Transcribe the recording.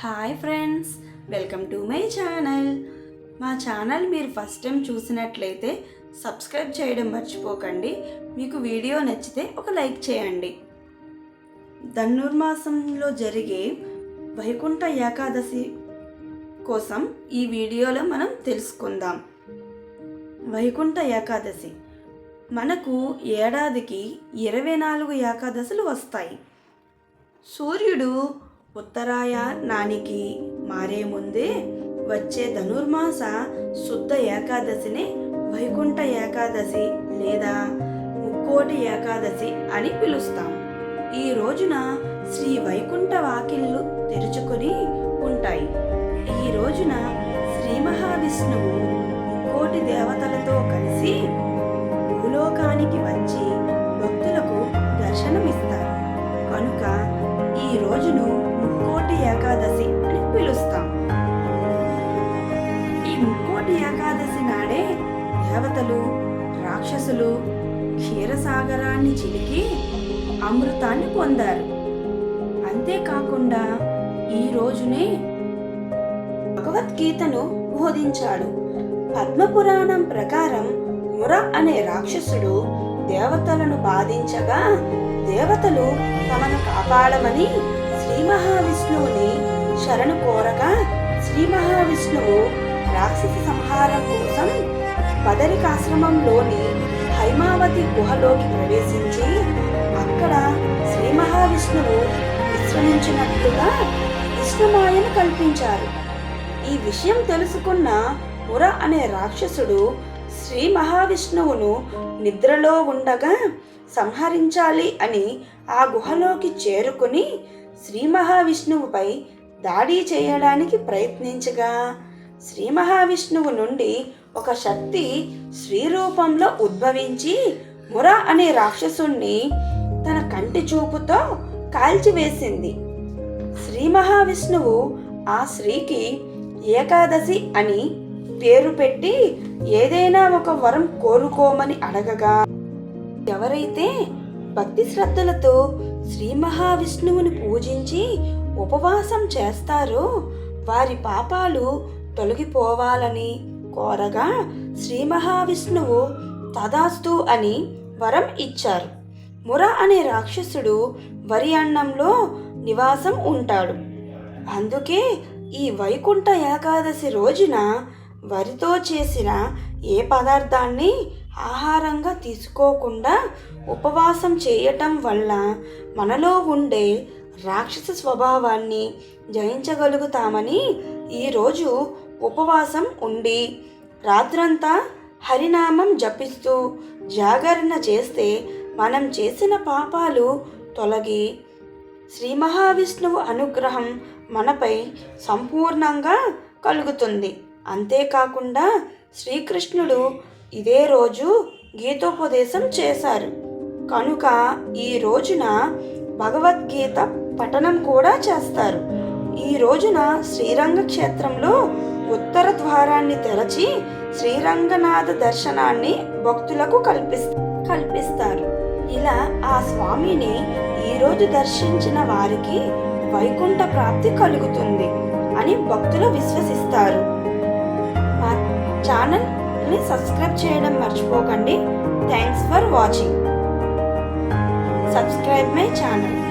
Hi friends welcome to my channel. మా channel మీరు first time చూసినట్లయితే సబ్స్క్రైబ్ చేయడం మర్చిపోకండి. మీకు వీడియో నచ్చితే ఒక లైక్ చేయండి. ధనుర్మాసంలో జరిగే వైకుంఠ ఏకాదశి కోసం ఈ వీడియోలో మనం తెలుసుకుందాం. వైకుంఠ ఏకాదశి. మనకు ఏడాదికి ఇరవై నాలుగు ఏకాదశులు వస్తాయి. సూర్యుడు ఉత్తరాయణానికి మారే ముందే వచ్చే ధనుర్మాస శుద్ధ ఏకాదశిని వైకుంఠ ఏకాదశి లేదా ముక్కోటి ఏకాదశి అని పిలుస్తాం. ఈ రోజున శ్రీ వైకుంఠ వాకిళ్ళు తెరుచుకొని ఉంటాయి. ఈ రోజున శ్రీ మహావిష్ణువు ముక్కోటి దేవతలతో కలిసి భూలోకానికి వచ్చి భక్తులకు దర్శనమిస్తారు. కనుక ఈ రోజును ఏకాదశి అని పిలుస్తాం. ఈ ముక్కోటి ఏకాదశి నాడే దేవతలు రాక్షసులు క్షీరసాగరాన్ని చిలికి అమృతాన్ని పొందారు. అంతేకాకుండా ఈ రోజునే భగవద్గీతను బోధించాడు. పద్మపురాణం ప్రకారం ముర అనే రాక్షసుడు దేవతలను బాధించగా దేవతలు తమను కాపాడమని శ్రీ మహావిష్ణువుని శరణు కోరగా శ్రీ మహావిష్ణువు రాక్షస సంహారం కోసం బదరికాశ్రమంలోని హైమావతి గుహలోకి ప్రవేశించి అక్కడ శ్రీ మహావిష్ణువు విశ్రమించినట్లుగా విష్ణుమాయను కల్పించారు. ఈ విషయం తెలుసుకున్న ముర అనే రాక్షసుడు శ్రీ మహావిష్ణువును నిద్రలో ఉండగా సంహరించాలి అని ఆ గుహలోకి చేరుకుని శ్రీ మహావిష్ణువుపై దాడి చేయడానికి ప్రయత్నించగా శ్రీ మహావిష్ణువు నుండి ఒక శక్తి శ్రీ రూపంలో ఉద్భవించి ముర అనే రాక్షసుణ్ణి తన కంటి చూపుతో కాల్చివేసింది శ్రీ మహావిష్ణువు ఆ స్త్రీకి ఏకాదశి అని పేరు పెట్టి ఏదైనా ఒక వరం కోరుకోమని అడగగా ఎవరైతే భక్తి శ్రద్ధలతో శ్రీ మహావిష్ణువుని పూజించి ఉపవాసం చేస్తారో వారి పాపాలు తొలగిపోవాలని కోరగా శ్రీ మహావిష్ణువు తదాస్తు అని వరం ఇచ్చారు. ముర అనే రాక్షసుడు వరి అన్నంలో నివాసం ఉంటాడు. అందుకే ఈ వైకుంఠ ఏకాదశి రోజున వరితో చేసిన ఏ పదార్థాన్ని ఆహారంగా తీసుకోకుండా ఉపవాసం చేయటం వల్ల మనలో ఉండే రాక్షస స్వభావాన్ని జయించగలుగుతామని ఈరోజు ఉపవాసం ఉండి రాత్రంతా హరినామం జపిస్తూ జాగరణ చేస్తే మనం చేసిన పాపాలు తొలగి శ్రీ మహావిష్ణువు అనుగ్రహం మనపై సంపూర్ణంగా కలుగుతుంది. అంతేకాకుండా శ్రీకృష్ణుడు ఇదే రోజు గీతోపదేశం చేశారు. కనుక ఈ రోజున భగవద్గీత పఠనం కూడా చేస్తారు. ఈ రోజున శ్రీరంగ క్షేత్రంలో ఉత్తర ద్వారాన్ని తెరచి శ్రీరంగనాథ దర్శనాన్ని భక్తులకు కల్పిస్ కల్పిస్తారు. ఇలా ఆ స్వామిని ఈరోజు దర్శించిన వారికి వైకుంఠ ప్రాప్తి కలుగుతుంది అని భక్తులు విశ్వసిస్తారు. మా ఛానల్ని సబ్స్క్రైబ్ చేయడం మర్చిపోకండి. Thanks for watching. Subscribe my channel.